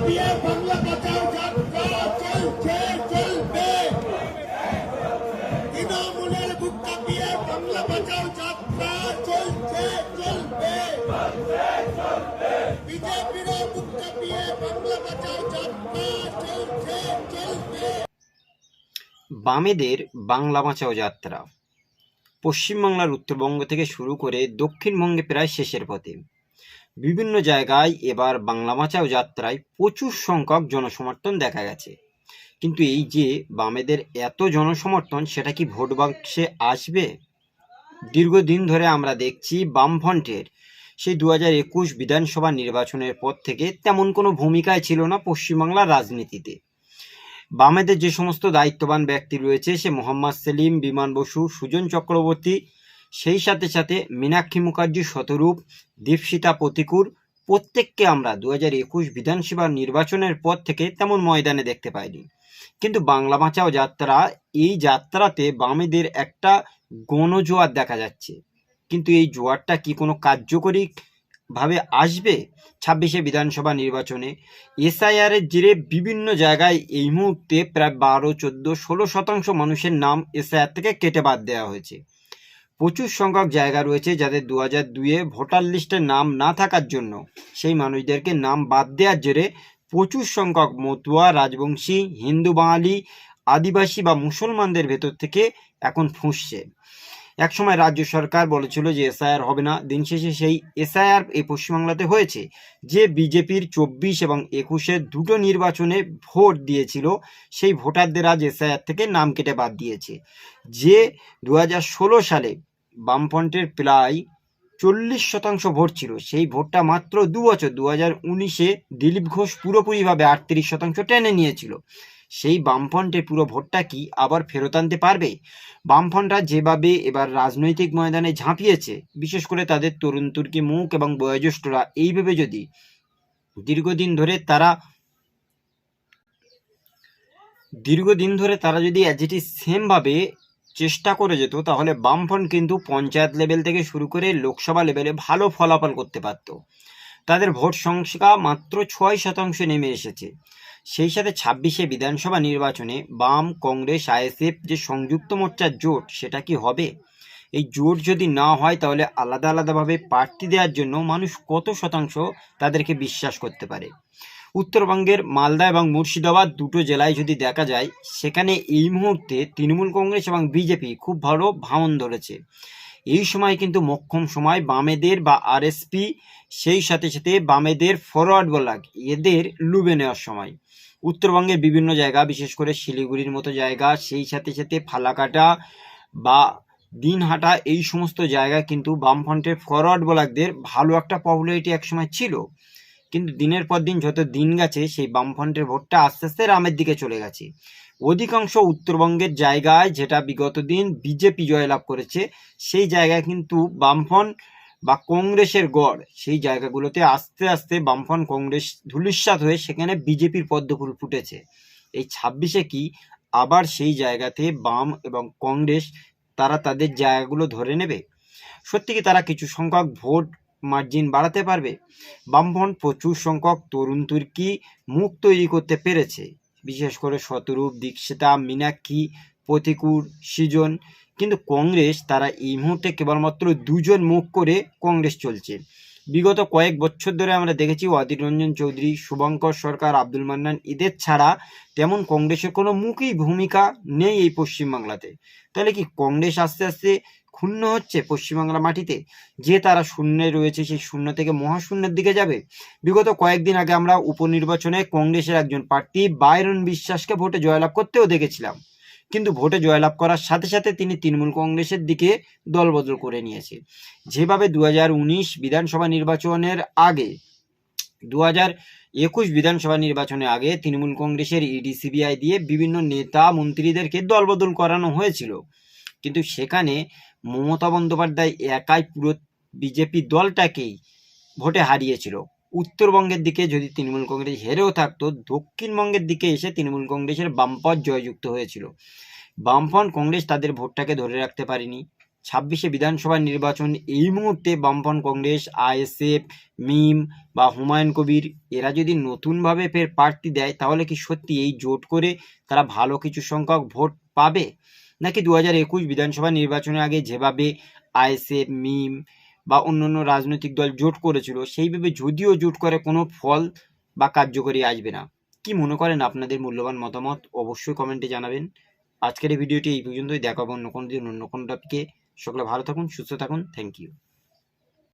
বাংলা বাঁচাও যাত্রা চলছে চলবে। তৃণমূলের বাংলা বাঁচাও যাত্রা চলছে চলবে। বিজেপির বাংলা বাঁচাও যাত্রা চলছে চলবে। বামেদের বাংলা বাঁচাও যাত্রা। পশ্চিমবাংলার উত্তরবঙ্গ থেকে শুরু করে দক্ষিণবঙ্গে প্রায় শেষের পথে। বিভিন্ন জায়গায় এবার বাংলা বাঁচাও যাত্রায় প্রচুর সংখ্যক জনসমর্থন দেখা গেছে। কিন্তু এই যে বামেদের এত জনসমর্থন, সেটা কি ভোট বাক্সে আসবে? দীর্ঘদিন ধরে আমরা দেখছি বামফ্রন্টের। সেই দু হাজার একুশ বিধানসভা নির্বাচনের পর থেকে তেমন কোনো ভূমিকায় ছিল না পশ্চিমবাংলার রাজনীতিতে। বামেদের যে সমস্ত দায়িত্ববান ব্যক্তি রয়েছে, সে মোহাম্মদ সেলিম, বিমান বসু, সুজন চক্রবর্তী সেই সাথে সাথে মীনাক্ষী মুখার্জি শতরূপ, দীপশিতা প্রতিকুর, প্রত্যেককে আমরা দু হাজার একুশ বিধানসভা নির্বাচনের পর থেকে তেমন ময়দানে দেখতে পাইনি। কিন্তু বাংলা বাঁচাও যাত্রা, এই যাত্রাতে বামেদের একটা গণজোয়ার দেখা যাচ্ছে। কিন্তু এই জোয়ারটা কি কোনো কার্যকরী ভাবে আসবে ছাব্বিশে বিধানসভা নির্বাচনে? এসআইআর এর জেরে বিভিন্ন জায়গায় এই মুহূর্তে প্রায় বারো, চোদ্দ, ষোলো শতাংশ মানুষের নাম এসআইআর থেকে কেটে বাদ দেওয়া হয়েছে। প্রচুর সংখ্যক জায়গা রয়েছে যাদের দু হাজার দুইয়ে ভোটার লিস্টে নাম না থাকার জন্য। সেই মানুষদেরকে নাম বাদ দেওয়ার জেরে প্রচুর সংখ্যক মতুয়া, রাজবংশী, হিন্দু, বাঙালি, আদিবাসী বা মুসলমানদের ভেতর থেকে এখন ফুঁসছে। একসময় রাজ্য সরকার বলেছিল যে এসআইআর হবে না। দিন শেষে সেই এসআইআর এই পশ্চিমবাংলাতে হয়েছে, যে বিজেপির চব্বিশ এবং একুশের দুটো নির্বাচনে ভোট দিয়েছিল, সেই ভোটারদের আজ এসআইআর থেকে নাম কেটে বাদ দিয়েছে। যে দু হাজার ষোলো সালে বামফ্রন্টের প্রায় চল্লিশ শতাংশ ভোট ছিল। সেই ভোটটা মাত্র দু বছর দু হাজার উনিশে দিলীপ ঘোষ পুরোপুরিভাবে আটত্রিশ শতাংশ টেনে নিয়েছিল। সেই বামফ্রন্টের পুরো ভোটটা কি আবার ফেরত আনতে পারবে? বামফ্রন্টরা যেভাবে এবার রাজনৈতিক ময়দানে ঝাঁপিয়েছে, বিশেষ করে তাদের তরুণ তুর্কি মুখ এবং বয়োজ্যেষ্ঠরা এইভাবে যদি দীর্ঘদিন ধরে তারা দীর্ঘদিন ধরে তারা যদি অ্যাজ সেমভাবে চেষ্টা করে যেত, তাহলে বামফ্রন্ট কিন্তু পঞ্চায়েত লেভেল থেকে শুরু করে লোকসভা লেভেলে ভালো ফলাফল করতে পারত। তাদের ভোট সংখ্যা মাত্র ছয় শতাংশ নেমে এসেছে। সেই সাথে ছাব্বিশে বিধানসভা নির্বাচনে বাম, কংগ্রেস, আইএসএফ যে সংযুক্ত মোর্চার জোট, সেটা কি হবে? এই জোট যদি না হয়, তাহলে আলাদা আলাদাভাবে প্রার্থী দেওয়ার জন্য মানুষ কত শতাংশ তাদেরকে বিশ্বাস করতে পারে? উত্তরবঙ্গের মালদা এবং মুর্শিদাবাদ দুটো জেলায় যদি দেখা যায়, সেখানে এই মুহূর্তে তৃণমূল কংগ্রেস এবং বিজেপি খুব ভালো ভাঙন ধরেছে। এই সময় কিন্তু মক্ষম সময় বামেদের বা আরএসপি, সেই সাথে সাথে বামেদের ফরওয়ার্ড বলাক এদের লুবে নেওয়ার সময়। উত্তরবঙ্গের বিভিন্ন জায়গা, বিশেষ করে শিলিগুড়ির মতো জায়গা, সেই সাথে সাথে ফালাকাটা বা দিনহাটা, এই সমস্ত জায়গা কিন্তু বামফ্রন্টের ফরওয়ার্ড বলাকদের ভালো একটা পপুলারিটি একসময় ছিল। কিন্তু দিনের পর দিন যত দিন গেছে, সেই বামফ্রন্টের ভোটটা আস্তে আস্তে রামের দিকে চলে গেছে। অধিকাংশ উত্তরবঙ্গের জায়গায় যেটা বিগত দিন বিজেপি জয়লাভ করেছে, সেই জায়গায় কিন্তু বামফ্রন্ট বা কংগ্রেসের গড়, সেই জায়গাগুলোতে আস্তে আস্তে বামফ্রন্ট কংগ্রেস ধুলিস্বাত হয়ে সেখানে বিজেপির পদ্মফুল ফুটেছে। এই ছাব্বিশে কি আবার সেই জায়গাতে বাম এবং কংগ্রেস তারা তাদের জায়গাগুলো ধরে নেবে? সত্যি কি তারা কিছু সংখ্যক ভোট মার্জিন বাড়াতে পারবে। বামফ্রন্ট প্রচুর সংখ্যক তরুণ তুর্কি মুখ তৈরি করতে পেরেছে। বিশেষ করে শতরূপ, দীক্ষিতা, মীনাক্ষী, প্রতিকুর, সৃজন। কিন্তু কংগ্রেস, তারা এই মুহূর্তে কেবলমাত্র দুজন মুখ করে কংগ্রেস চলছে। বিগত কয়েক বছর ধরে আমরা দেখেছি অধীর রঞ্জন চৌধুরী, শুভঙ্কর সরকার, আব্দুল মান্নান, এদের ছাড়া তেমন কংগ্রেসের কোনো মুখই ভূমিকা নেই এই পশ্চিমবাংলাতে। তাহলে কি কংগ্রেস আস্তে আস্তে ক্ষুণ্ণ হচ্ছে পশ্চিমবাংলা মাটিতে। যে তারা শূন্যে রয়েছে, সেই শূন্য থেকে মহাশূন্যের দিকে যাবে। বিগত কয়েকদিন আগে আমরা উপনির্বাচনে কংগ্রেসের একজন প্রার্থী বাইরন বিশ্বাসকে ভোটে জয়লাভ করতেও দেখেছিলাম। কিন্তু ভোটে জয়লাভ করার সাথে সাথে তিনি তৃণমূল কংগ্রেসের দিকে দলবদল করে নিয়েছে। যেভাবে দু হাজার উনিশ বিধানসভা নির্বাচনের আগে দু একুশ বিধানসভা নির্বাচনের আগে তৃণমূল কংগ্রেসের ইডি, সিবিআই দিয়ে বিভিন্ন নেতা মন্ত্রীদেরকে দলবদল করানো হয়েছিল। কিন্তু সেখানে মমতা বন্দ্যোপাধ্যায় একাই পুরো বিজেপি দলটাকেই ভোটে হারিয়েছিল। উত্তরবঙ্গের দিকে যদি তৃণমূল কংগ্রেস হেরেও থাকতো, দক্ষিণবঙ্গের দিকে এসে তৃণমূল কংগ্রেসের বামপথ জয়যুক্ত হয়েছিল। বামফ্রন্ট কংগ্রেস তাদের ভোটটাকে ধরে রাখতে পারেনি। ছাব্বিশে বিধানসভা নির্বাচন এই মুহূর্তে বামফ্রন্ট কংগ্রেস, আইএসএফ, মিম বা হুমায়ুন কবির, এরা যদি নতুনভাবে ফের প্রার্থী দেয়, তাহলে কি সত্যি এই জোট করে তারা ভালো কিছু সংখ্যক ভোট পাবে? নাকি দু হাজার একুশ বিধানসভা নির্বাচনের আগে যেভাবে আইএসএফ মিম বা অন্যান্য রাজনৈতিক দল জোট করেছিল, সেইভাবে যদিও জোট করে কোনো ফল বা কার্যকরী আসবে না। কি মনে করেন আপনাদের মূল্যবান মতামত? অবশ্যই কমেন্টে জানাবেন। আজকের এই ভিডিওটি এই পর্যন্তই। দেখাবো অন্য কোনো দিন অন্য কোনো টপিকে সকলে ভালো থাকুন, সুস্থ থাকুন। Thank you